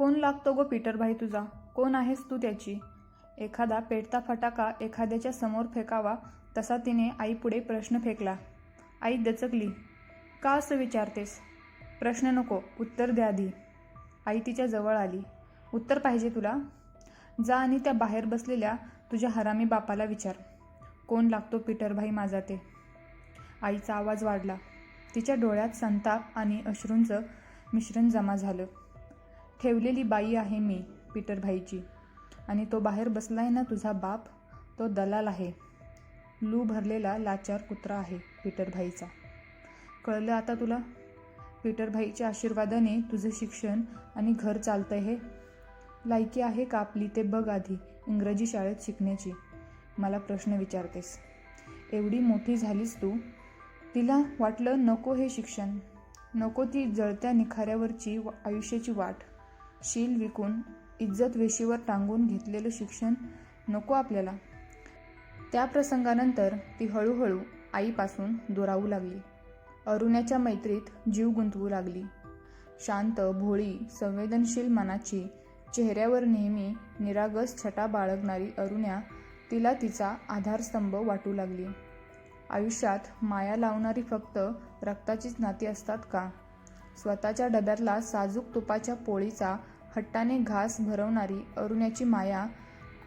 कोण लागतो गो पीटरभाई तुझा? कोण आहेस तू त्याची? एखादा पेटता फटाका एखाद्याच्या समोर फेकावा तसा तिने आईपुढे प्रश्न फेकला. आई दचकली. का असं विचारतेस? प्रश्न नको उत्तर द्या आधी. आई तिच्या जवळ आली. उत्तर पाहिजे तुला? जा आणि त्या बाहेर बसलेल्या तुझ्या हरामी बापाला विचार. कोण लागतो पीटरभाई माझा ते? आईचा आवाज वाढला. तिच्या डोळ्यात संताप आणि अश्रूंचं मिश्रण जमा झालं. ठेवलेली बाई आहे मी पीटरभाईची आणि तो बाहेर बसला आहे ना तुझा बाप तो दलाल आहे. लू भरलेला लाचार कुत्रा आहे पीटरभाईचा कळलं आता तुला? पीटरभाईच्या आशीर्वादाने तुझं शिक्षण आणि घर चालतं हे. लायकी आहे का आपली ते बघ आधी इंग्रजी शाळेत शिकण्याची. मला प्रश्न विचारतेस. एवढी मोठी झालीस तू. तिला वाटलं नको हे शिक्षण. नको ती जळत्या निखाऱ्यावरची व- आयुष्याची वाट. शील विकून इज्जत वेशीवर टांगून घेतलेलं शिक्षण नको आपल्याला. त्या प्रसंगानंतर ती हळूहळू आईपासून दुरावू लागली. अरुण्याच्या मैत्रीत जीव गुंतवू लागली. शांत भोळी संवेदनशील मनाची चेहऱ्यावर नेहमी निरागस छटा बाळगणारी अरुण्या तिला तिचा आधारस्तंभ वाटू लागली. आयुष्यात माया लावणारी फक्त रक्ताचीच नाती असतात का? स्वतःच्या डब्यातला साजूक तुपाच्या पोळीचा हट्टाने घास भरवणारी अरुण्याची माया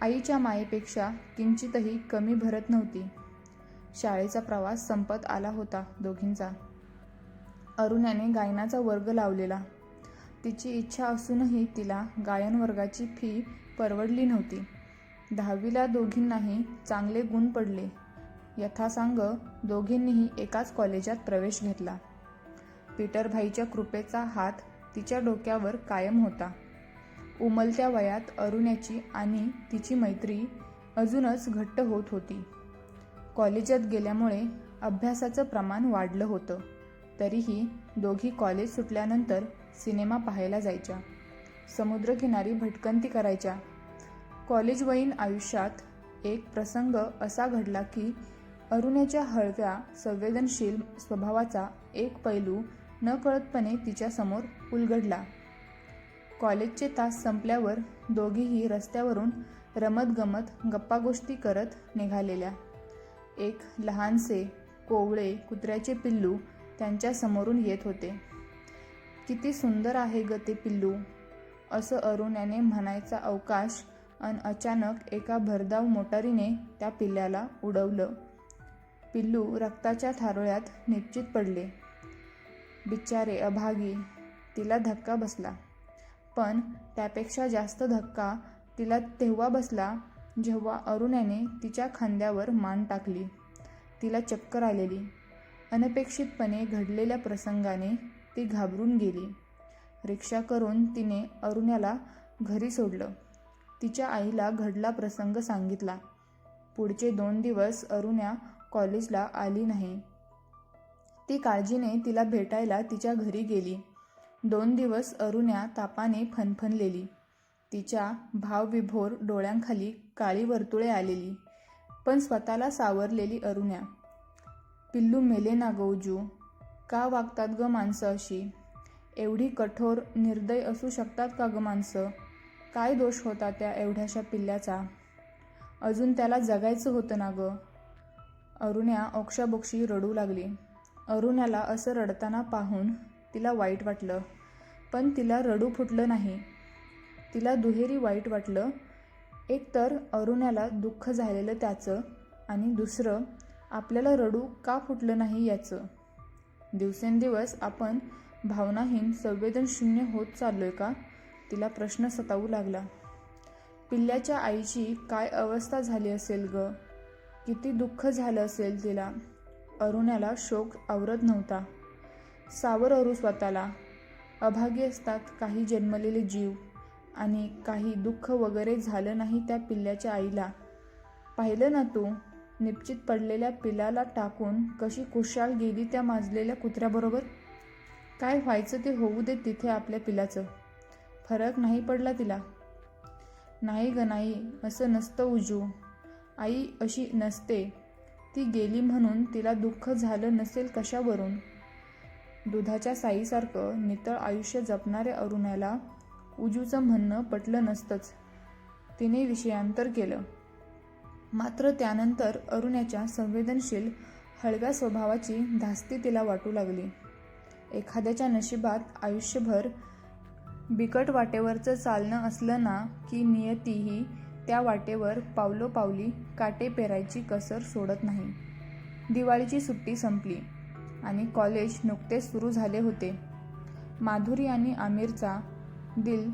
आईच्या मायेपेक्षा किंचितही कमी भरत नव्हती. शाळेचा प्रवास संपत आला होता दोघींचा. अरुण्याने गायनाचा वर्ग लावलेला. तिची इच्छा असूनही तिला गायन वर्गाची फी परवडली नव्हती. दहावीला दोघींनाही चांगले गुण पडले. यथासांग दोघींनीही एकाच कॉलेजात प्रवेश घेतला. पीटरभाईच्या कृपेचा हात तिच्या डोक्यावर कायम होता. उमलत्या वयात अरुण्याची आणि तिची मैत्री अजूनच घट्ट होत होती. कॉलेजात गेल्यामुळे अभ्यासाचं प्रमाण वाढलं होतं. तरीही दोघी कॉलेज सुटल्यानंतर सिनेमा पाहायला जायच्या. समुद्रकिनारी भटकंती करायच्या. कॉलेजवयीन आयुष्यात एक प्रसंग असा घडला की अरुण्याच्या हळव्या संवेदनशील स्वभावाचा एक पैलू नकळतपणे तिच्यासमोर उलगडला. कॉलेजचे तास संपल्यावर दोघीही रस्त्यावरून रमतगमत गप्पागोष्टी करत निघालेल्या. एक लहानसे कोवळे कुत्र्याचे पिल्लू त्यांच्या समोरून येत होते. किती सुंदर आहे ग ते पिल्लू असं अरुण्याने म्हणायचा अवकाश अन अचानक एका भरधाव मोटारीने त्या पिल्ल्याला उडवलं. पिल्लू रक्ताच्या थारोळ्यात निश्चित पडले. बिचारे अभागी तिला धक्का बसला. पण त्यापेक्षा जास्त धक्का तिला तेव्हा बसला जेव्हा अरुण्याने तिच्या खांद्यावर मान टाकली. तिला चक्कर आलेली. अनपेक्षितपणे घडलेल्या प्रसंगाने ती घाबरून गेली. रिक्षा करून तिने अरुण्याला घरी सोडलं. तिच्या आईला घडला प्रसंग सांगितला. पुढचे दोन दिवस अरुण्या कॉलेजला आली नाही. ती काळजीने तिला भेटायला तिच्या घरी गेली. दोन दिवस अरुण्या तापाने फनफनलेली. तिच्या भावविभोर डोळ्यांखाली काळी वर्तुळे आलेली पण स्वतःला सावरलेली अरुण्या. पिल्लू मेले ना गौजू का वागतात ग माणसं अशी? एवढी कठोर निर्दय असू शकतात का ग माणसं? काय दोष होता त्या एवढ्याशा पिल्ल्याचा? अजून त्याला जगायचं होतं ना ग? अरुण्या ओक्षाबोक्षी रडू लागली. अरुण्याला असं रडताना पाहून तिला वाईट वाटलं. पण तिला रडू फुटलं नाही. तिला दुहेरी वाईट वाटलं. एक तर अरुण्याला दुःख झालेलं त्याचं आणि दुसरं आपल्याला रडू का फुटलं नाही याचं. दिवसेंदिवस आपण भावनाहीन संवेदनशून्य होत चाललोय का? तिला प्रश्न सतावू लागला. पिल्ल्याच्या आईची काय अवस्था झाली असेल ग? किती दुःख झालं असेल तिला. अरुण्याला शोक आवरत नव्हता. सावर अरू स्वतःला. अभागी असतात काही जन्मलेले जीव आणि काही दुःख वगैरे झालं नाही त्या पिल्ल्याच्या आईला. पाहिलं ना तू निश्चित पडलेल्या पिलाला टाकून कशी कुशाल गेली त्या माजलेल्या कुत्र्याबरोबर? काय व्हायचं ते होऊ दे तिथे आपल्या पिलाचं. फरक नाही पडला तिला. नाही ग नाही असं नसतं उजू. आई अशी नसते. ती गेली म्हणून तिला दुःख झालं नसेल कशावरून? दुधाच्या साईसारखं नितळ आयुष्य जपणाऱ्या अरुणाला उजूचं म्हणणं पटलं नसतंच. तिने विषयांतर केलं. मात्र त्यानंतर अरुण्याच्या संवेदनशील हळव्या स्वभावाची धास्ती तिला वाटू लागली. एखाद्याच्या नशिबात आयुष्यभर बिकट वाटेवरचं चालणं असलं ना की नियतीही त्या वाटेवर पावलोपावली काटे पेरायची कसर सोडत नाही. दिवाळीची सुट्टी संपली. आणि कॉलेज नुकतेच सुरू झाले होते. माधुरी आणि आमिरचा दिल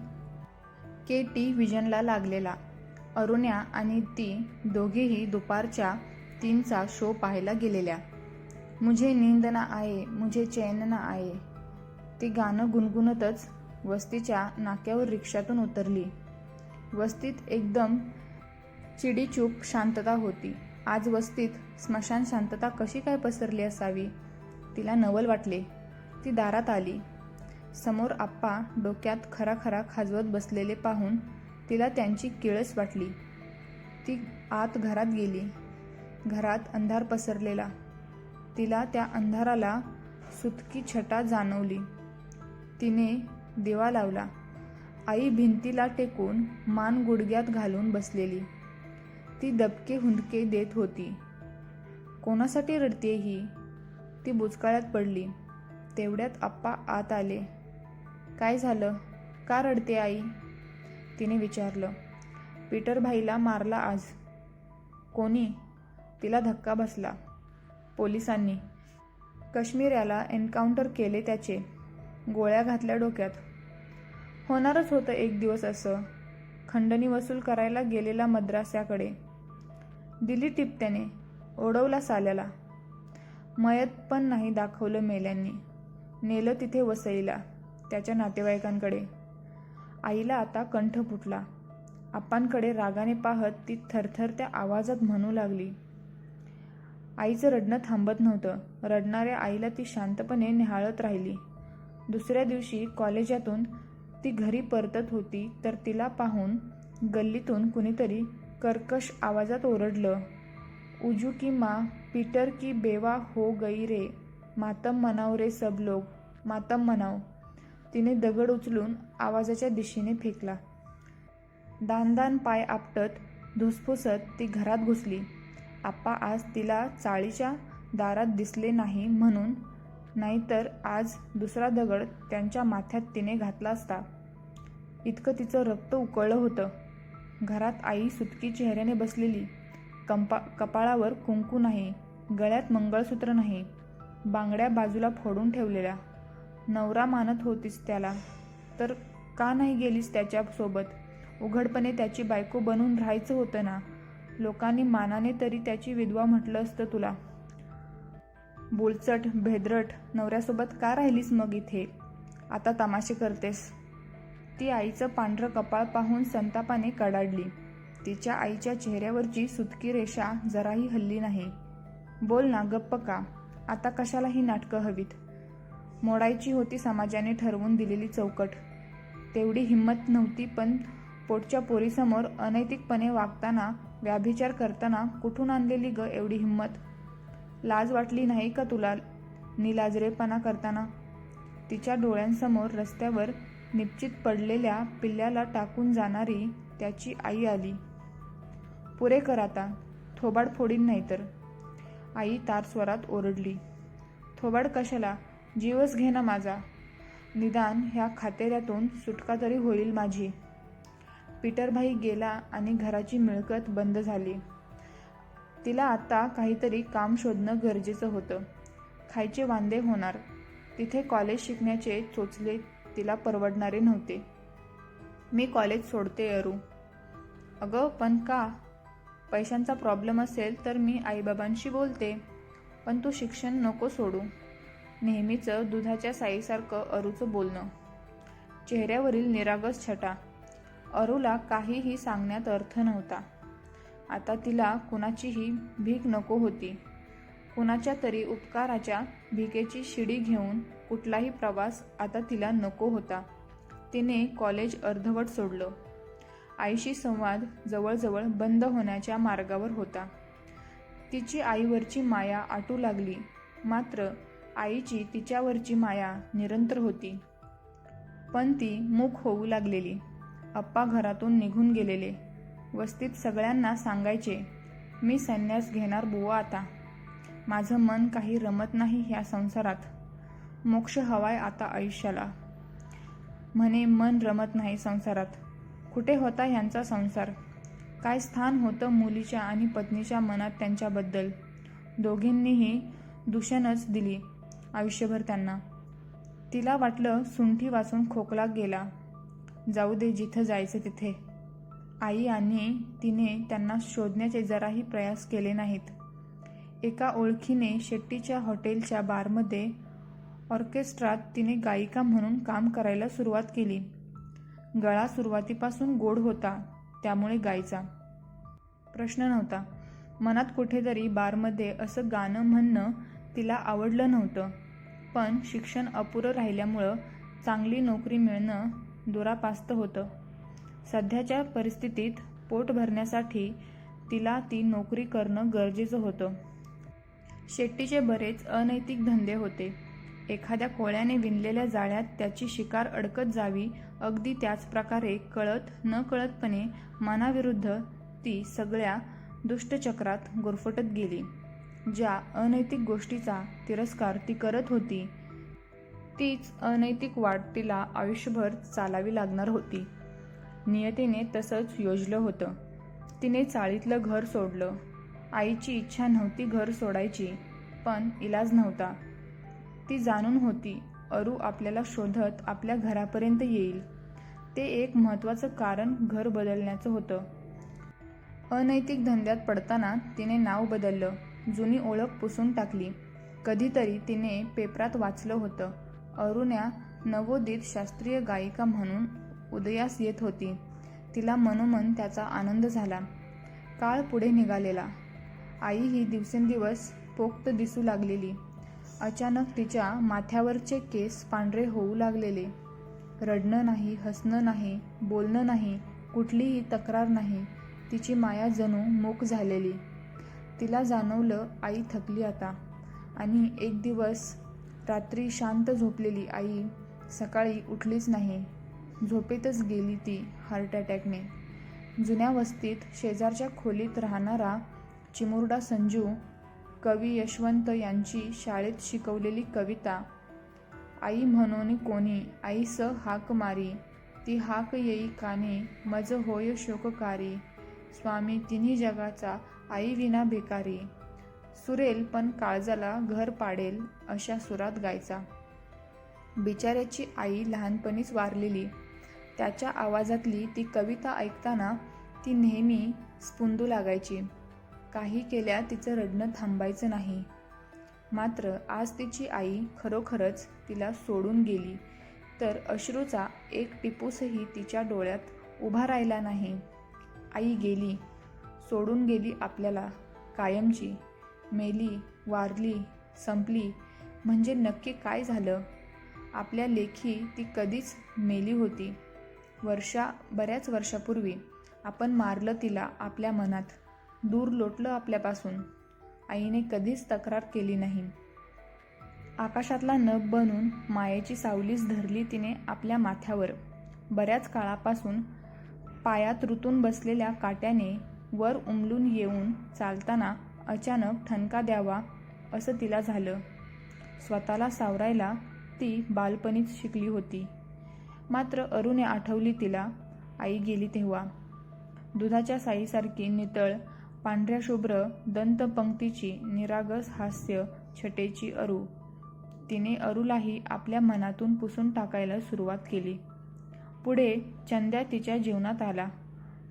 के टी विजनला लागलेला. अरुण्या आणि ती दोघेही दुपारच्या तीनचा शो पाहायला गेलेल्या. मुझे नींद ना आहे मुझे चैन ना आहे. ती गाणं गुणगुणतच वस्तीच्या नाक्यावर रिक्षातून उतरली. वस्तीत एकदम चिडीचूप शांतता होती. आज वस्तीत स्मशान शांतता कशी काय पसरली असावी? तिला नवल वाटले. ती दारात आली. समोर आप्पा डोक्यात खरा खरा खाजवत बसलेले पाहून तिला त्यांची किळस वाटली. ती आत घरात गेली. घरात अंधार पसरलेला. तिला त्या अंधाराला सुतकी छटा जाणवली. तिने दिवा लावला. आई भिंतीला टेकून मान गुडघ्यात घालून बसलेली. ती दबके हुंदके देत होती. कोणासाठी रडते ही? ती बुचकाळ्यात पडली. तेवढ्यात आप्पा आत आले. काय झालं? का रडते आई? तिने विचारलं. पीटर भाईला मारला आज. कोणी? तिला धक्का बसला. पोलिसांनी. काश्मीर एन्काउंटर केले त्याचे. गोळ्या घातल्या डोक्यात. होणारच होतं एक दिवस असं. खंडणी वसूल करायला गेलेला मद्रास्याकडे. दिली टिप त्याने. ओढवला साल्याला. मयत पण नाही दाखवलं मेल्यांनी. नेलं तिथे वसईला त्याच्या नातेवाईकांकडे. आईला आता कंठ फुटला. आप्पांकडे रागाने पाहत ती थरथरत्या आवाजात म्हणू लागली. आईचं रडणं थांबत नव्हतं. रडणाऱ्या आईला ती शांतपणे निहाळत राहिली. दुसऱ्या दिवशी कॉलेजातून ती घरी परतत होती तर तिला पाहून गल्लीतून कुणीतरी कर्कश आवाजात ओरडलं. उजू की माँ पीटर की बेवा हो गई रे। मातम मनाव रे सब लोग। मातम मनाव तिने दगड उचलून आवाजाच्या दिशेने फेकला. दानदान पाय आपटत धुसफुसत ती घरात घुसली. आप्पा आज तिला चाळीच्या दारात दिसले नाही म्हणून. नाहीतर आज दुसरा दगड त्यांच्या माथ्यात तिने घातला असता. इतकं तिचं रक्त उकळलं होतं. घरात आई सुटकी चेहऱ्याने बसलेली. कंपा कपाळावर कुंकू नाही गळ्यात मंगळसूत्र नाही बांगड्या बाजूला फोडून ठेवलेल्या. नवरा मानत होतीस त्याला. तर का नाही गेलीस त्याच्यासोबत उघडपणे त्याची बायको बनून राहायचं होतं ना? लोकांनी मानाने तरी त्याची विधवा म्हटलं असतं तुला. बोलचट भेदरट नवऱ्यासोबत का राहिलीस मग इथे? आता तमाशे करतेस. ती आईचं पांढरं कपाळ पाहून संतापाने कडाडली. तिच्या आईच्या चेहऱ्यावरची सुतकी रेषा जराही हल्ली नाही. बोल ना गप्प का? आता कशाला ही नाटकं हवीत. मोडायची होती समाजाने ठरवून दिलेली चौकट. तेवढी हिंमत नव्हती पण पोटच्या पोरीसमोर अनैतिकपणे वागताना व्याभिचार करताना कुठून आणलेली ग एवढी हिंमत? लाज वाटली नाही का तुला निलाजरेपणा करताना? तिच्या डोळ्यांसमोर रस्त्यावर निश्चित पडलेल्या पिल्ल्याला टाकून जाणारी त्याची आई आली. पुरे कर आता. थोबाड फोडीन नाही तर आई तारस्वरात ओरडली. थोबाड कशाला? जीवच घे ना माझा. निदान ह्या खातेऱ्यातून सुटका तरी होईल माझी. पीटरभाई गेला आणि घराची मिळकत बंद झाली. तिला आता काहीतरी काम शोधणं गरजेचं होतं. खायचे वांदे होणार. तिथे कॉलेज शिकण्याचे चोचले तिला परवडणारे नव्हते. मी कॉलेज सोडते अरू. अगं पण का? पैशांचा प्रॉब्लेम असेल तर मी आईबाबांशी बोलते. पण तू शिक्षण नको सोडू. नेहमीचं दुधाच्या साईसारखं अरूचं बोलणं. चेहऱ्यावरील निरागस छटा. अरूला काहीही सांगण्यात अर्थ नव्हता. आता तिला कुणाचीही भीक नको होती. कुणाच्या तरी उपकाराच्या भिकेची शिडी घेऊन कुठलाही प्रवास आता तिला नको होता. तिने कॉलेज अर्धवट सोडलं. आईशी संवाद जवळजवळ बंद होण्याच्या मार्गावर होता. तिची आईवरची माया आटू लागली. मात्र आईची तिच्यावरची माया निरंतर होती. पण ती मूक होऊ लागलेली. अप्पा घरातून निघून गेलेले. वस्तीत सगळ्यांना सांगायचे मी संन्यास घेणार बुवा आता. माझं मन काही रमत नाही ह्या संसारात. मोक्ष हवाय आता आयुष्याला. म्हणे मन रमत नाही संसारात. कुठे होता ह्यांचा संसार? काय स्थान होतं मुलीच्या आणि पत्नीच्या मनात त्यांच्याबद्दल? दोघींनीही दूषणच दिली आयुष्यभर त्यांना. तिला वाटलं सुंठी वाचून खोकला गेला. जाऊ दे जिथं जायचं तिथे. आई आणि तिने त्यांना शोधण्याचे जराही प्रयास केले नाहीत. एका ओळखीने शेट्टीच्या हॉटेलच्या बारमध्ये ऑर्केस्ट्रात तिने गायिका म्हणून काम करायला सुरुवात केली. गळा सुरुवातीपासून गोड होता त्यामुळे गायचा. प्रश्न नव्हता. मनात कुठेतरी बारमध्ये असं गाणं म्हणणं तिला आवडलं नव्हतं. पण शिक्षण अपुरं राहिल्यामुळं चांगली नोकरी मिळणं दुरापास्त होतं. सध्याच्या परिस्थितीत पोट भरण्यासाठी तिला ती नोकरी करणं गरजेचं होतं. शेट्टीचे बरेच अनैतिक धंदे होते. एखाद्या कोळ्याने विणलेल्या जाळ्यात त्याची शिकार अडकत जावी अगदी त्याच प्रकारे कळत न कळतपणे मनाविरुद्ध ती सगळ्या दुष्टचक्रात गुरफटत गेली. ज्या अनैतिक गोष्टीचा तिरस्कार ती करत होती तीच अनैतिक वाट तिला आयुष्यभर चालावी लागणार होती. नियतीने तसंच योजलं होतं. तिने चाळीतलं घर सोडलं. आईची इच्छा नव्हती घर सोडायची पण इलाज नव्हता. ती जाणून होती अरू आपल्याला शोधत आपल्या घरापर्यंत येईल. ते एक महत्त्वाचं कारण घर बदलण्याचं होतं. अनैतिक धंद्यात पडताना तिने नाव बदललं जुनी ओळख पुसून टाकली. कधीतरी तिने पेपरात वाचलं होतं. अरुण्या नवोदित शास्त्रीय गायिका म्हणून उदयास येत होती. तिला मनोमन त्याचा आनंद झाला. काळ पुढे निघालेला. आई ही दिवसेंदिवस पोक्त दिसू लागलेली. अचानक तिच्या माथ्यावरचे केस पांढरे होऊ लागलेले. रडणं नाही हसणं नाही बोलणं नाही कुठलीही तक्रार नाही. तिची माया जणू मूक झालेली. तिला जाणवलं आई थकली आता. आणि एक दिवस रात्री शांत झोपलेली आई सकाळी उठलीच नाही. झोपेतच गेली ती हार्ट अटॅकने जुन्या वस्तीत शेजारच्या खोलीत राहणारा चिमुरडा संजू कवी यशवंत यांची शाळेत शिकवलेली कविता आई म्हणून कोणी आई स हाक मारी ती हाक येई काने मज होय शोककारी स्वामी तिन्ही जगाचा आई विना भिकारी सुरेल पण काळजाला घर पाडेल अशा सुरात गायचा. बिचाऱ्याची आई लहानपणीच वारलेली त्याच्या आवाजातली ती कविता ऐकताना ती नेहमी स्पुंदू लागायची. काही केल्या तिचं रडणं थांबायचं नाही. मात्र आज तिची आई खरोखरच तिला सोडून गेली तर अश्रूचा एक टिपूसही तिच्या डोळ्यात उभा राहिला नाही. आई गेली सोडून गेली आपल्याला कायमची. मेली वारली संपली म्हणजे नक्की काय झालं? आपल्या लेखी ती कधीच मेली होती. वर्षा बऱ्याच वर्षापूर्वी आपण मारलं तिला आपल्या मनात. दूर लोटलं आपल्यापासून. आईने कधीच तक्रार केली नाही. आकाशातला नभ बनून मायेची सावलीच धरली तिने आपल्या माथ्यावर. बऱ्याच काळापासून पायात रुतून बसलेल्या काट्याने वर उमलून येऊन चालताना अचानक ठणका द्यावा असं तिला झालं. स्वतःला सावरायला ती बालपणीच शिकली होती. मात्र अरुणे आठवली तिला आई गेली तेव्हा. दुधाच्या साईसारखी नितळ पांढऱ्या शुभ्र दंतपंक्तीची निरागस हास्य छटेची अरू. तिने अरूलाही आपल्या मनातून पुसून टाकायला सुरुवात केली. पुढे चंद्या तिच्या जीवनात आला.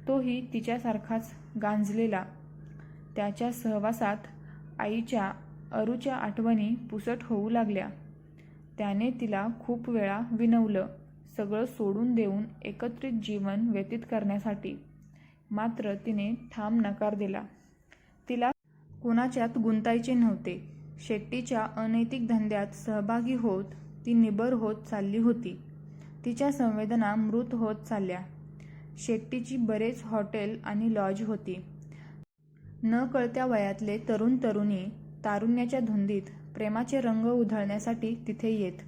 तोही तिच्यासारखाच गांजलेला. त्याच्या सहवासात आईच्या अरूच्या आठवणी पुसट होऊ लागल्या. त्याने तिला खूप वेळा विनवलं सगळं सोडून देऊन एकत्रित जीवन व्यतीत करण्यासाठी. मात्र तिने ठाम नकार दिला. तिला कुणाच्यात गुंतायचे नव्हते. शेट्टीच्या अनैतिक धंद्यात सहभागी होत ती निबर होत चालली होती. तिच्या संवेदना मृत होत चालल्या. शेट्टीची बरेच हॉटेल आणि लॉज होती. न कळत्या वयातले तरुण तरुणी तारुण्याच्या धुंदीत प्रेमाचे रंग उधळण्यासाठी तिथे येत.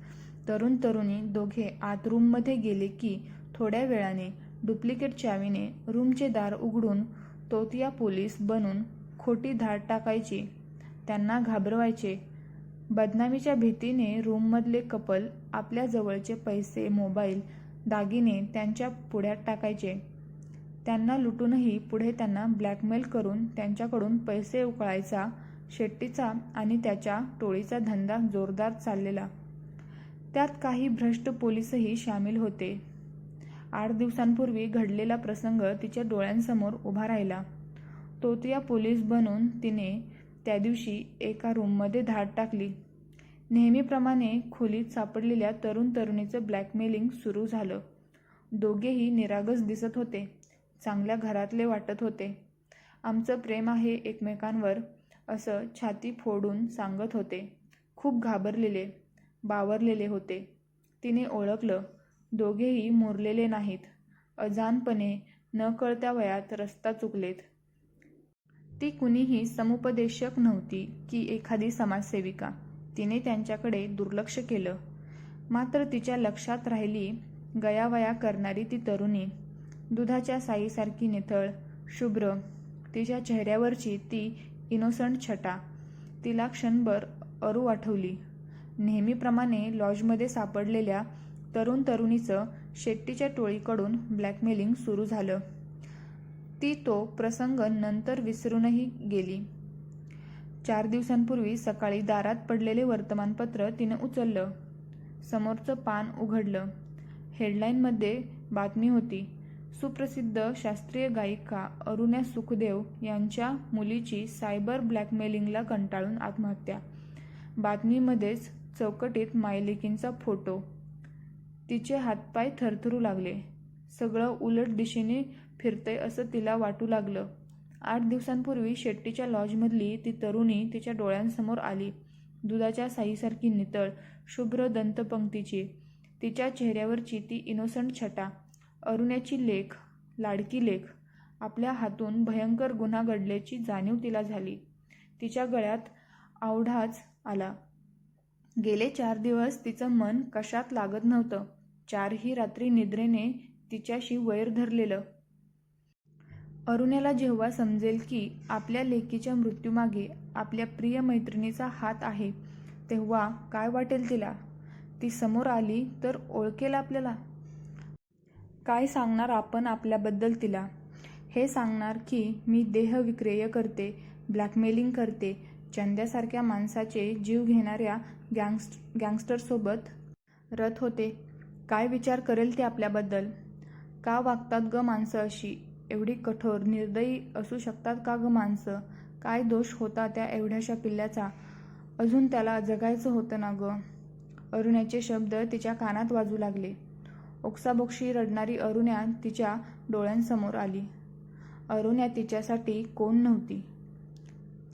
तरुण तरुणी दोघे आत रूममध्ये गेले की थोड्या वेळाने डुप्लिकेट चावीने रूमचे दार उघडून तोतिया पोलीस बनून खोटी धाड टाकायची. त्यांना घाबरवायचे. बदनामीच्या भीतीने रूममधले कपल आपल्या जवळचे पैसे मोबाईल दागिने त्यांच्या पुढ्यात टाकायचे. त्यांना लुटूनही पुढे त्यांना ब्लॅकमेल करून त्यांच्याकडून पैसे उकळायचा शेट्टीचा आणि त्याच्या टोळीचा धंदा जोरदार चाललेला. त्यात काही भ्रष्ट पोलीसही सामील होते. आठ दिवसांपूर्वी घडलेला प्रसंग तिच्या डोळ्यांसमोर उभा राहिला. तोतिया पोलीस बनून तिने त्या दिवशी एका रूममध्ये धाड टाकली. नेहमीप्रमाणे खोलीत सापडलेल्या तरुण तरुणीचं ब्लॅकमेलिंग सुरू झालं. दोघेही निरागस दिसत होते. चांगल्या घरातले वाटत होते. आमचं प्रेम आहे एकमेकांवर असं छाती फोडून सांगत होते. खूप घाबरलेले बावरलेले होते. तिने ओळखलं. दोघेही मुरलेले नाहीत. अजानपणे न कळत्या वयात रस्ता चुकलेत. ती कुणीही समुपदेशक नव्हती की एखादी समाजसेविका. तिने त्यांच्याकडे दुर्लक्ष केलं. मात्र तिच्या लक्षात राहिली गयावया करणारी ती तरुणी. दुधाच्या साईसारखी निथळ शुभ्र. तिच्या चेहऱ्यावरची ती इनोसंट छटा. तिला क्षणभर अरू आठवली नेहमीप्रमाणे लॉजमध्ये सापडलेल्या तरुण तरुणीचं शेट्टीच्या टोळीकडून ब्लॅकमेलिंग सुरू झालं. ती तो प्रसंग नंतर विसरूनही गेली. चार दिवसांपूर्वी सकाळी दारात पडलेले वर्तमानपत्र तिनं उचललं. समोरचं पान उघडलं. हेडलाईनमध्ये बातमी होती सुप्रसिद्ध शास्त्रीय गायिका अरुण्या सुखदेव यांच्या मुलीची सायबर ब्लॅकमेलिंगला कंटाळून आत्महत्या. बातमीमध्येच चौकटीत मायलेकींचा फोटो. तिचे हातपाय थरथरू लागले. सगळं उलट दिशेने फिरतंय असं तिला वाटू लागलं. आठ दिवसांपूर्वी शेट्टीच्या लॉजमधली ती तरुणी तिच्या डोळ्यांसमोर आली. दुधाच्या साईसारखी नितळ शुभ्र दंतपंक्तीची. तिच्या चेहऱ्यावरची ती इनोसंट छटा. अरुण्याची लेख लाडकी लेख. आपल्या हातून भयंकर गुन्हा घडल्याची जाणीव तिला झाली. तिच्या गळ्यात आवढाच आला. गेले चार दिवस तिचं मन कशात लागत नव्हतं. चारही रात्री निद्रेने तिच्याशी वैर धरलेलं. अरुण्याला जेव्हा समजेल की आपल्या लेकीच्या मृत्यूमागे आपल्या प्रिय मैत्रिणीचा हात आहे तेव्हा काय वाटेल तिला? ती समोर आली तर ओळखेल आपल्याला? काय सांगणार आपण आपल्याबद्दल तिला? हे सांगणार की मी देह विक्रेय करते ब्लॅकमेलिंग करते चंद्यासारख्या माणसाचे जीव घेणाऱ्या गँगस्ट गँगस्टरसोबत रथ होते. काय विचार करेल ते आपल्याबद्दल? का वागतात ग माणसं अशी? एवढी कठोर निर्दयी असू शकतात का ग माणसं? काय दोष होता त्या एवढ्याशा पिल्ल्याचा? अजून त्याला जगायचं होतं ना ग? अरुण्याचे शब्द तिच्या कानात वाजू लागले. ओक्साबोक्षी रडणारी अरुण्या तिच्या डोळ्यांसमोर आली. अरुण्या तिच्यासाठी कोण नव्हती?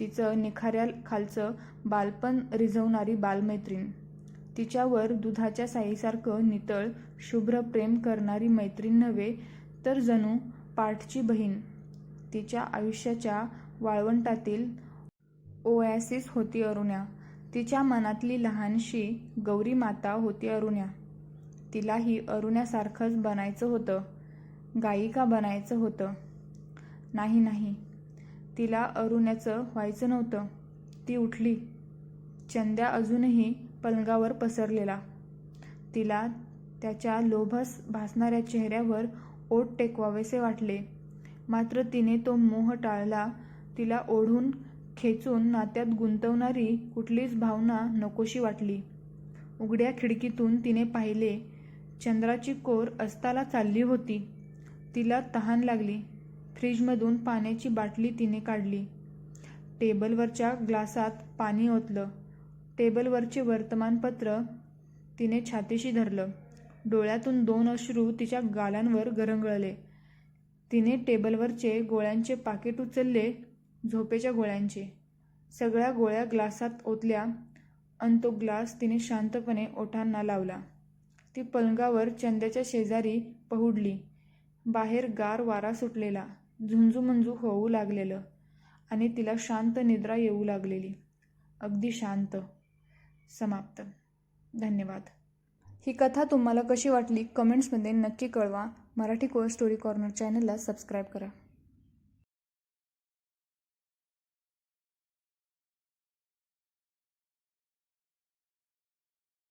तिचं निखाऱ्या खालचं बालपण रिझवणारी बालमैत्रीण. तिच्यावर दुधाच्या साईसारखं नितळ शुभ्र प्रेम करणारी मैत्रीण नव्हे तर जणू पाठची बहीण. तिच्या आयुष्याच्या वाळवंटातील ओॲसिस होती अरुण्या. तिच्या मनातली लहानशी गौरी माता होती अरुण्या. तिलाही अरुण्यासारखंच बनायचं होतं. गायिका बनायचं होतं. नाही नाही. तिला अरुण्याचं व्हायचं नव्हतं. ती उठली. चंद्या अजूनही पलंगावर पसरलेला. तिला त्याच्या लोभस भासणाऱ्या चेहऱ्यावर ओठ टेकवावेसे वाटले. मात्र तिने तो मोह टाळला. तिला ओढून खेचून नात्यात गुंतवणारी कुठलीच भावना नकोशी वाटली. उघड्या खिडकीतून तिने पाहिले चंद्राची कोर अस्ताला चालली होती. तिला तहान लागली. फ्रीजमधून पाण्याची बाटली तिने काढली. टेबलवरच्या ग्लासात पाणी ओतलं. टेबलवरचे वर्तमानपत्र तिने छातीशी धरलं. डोळ्यातून दोन अश्रू तिच्या गालांवर गरंगळले. तिने टेबलवरचे गोळ्यांचे पाकिट उचलले झोपेच्या गोळ्यांचे. सगळ्या गोळ्या ग्लासात ओतल्या अन तो ग्लास तिने शांतपणे ओठांना लावला. ती पलंगावर चंद्याच्या शेजारी पहुडली. बाहेर गार वारा सुटलेला. झुंजूमंजू होऊ लागलेलं आणि तिला शांत निद्रा येऊ लागलेली. अगदी शांत. समाप्त. धन्यवाद. ही कथा तुम्हाला कशी वाटली? कमेंट्समध्ये नक्की कळवा. मराठी कोळ स्टोरी कॉर्नर चॅनलला सबस्क्राईब करा.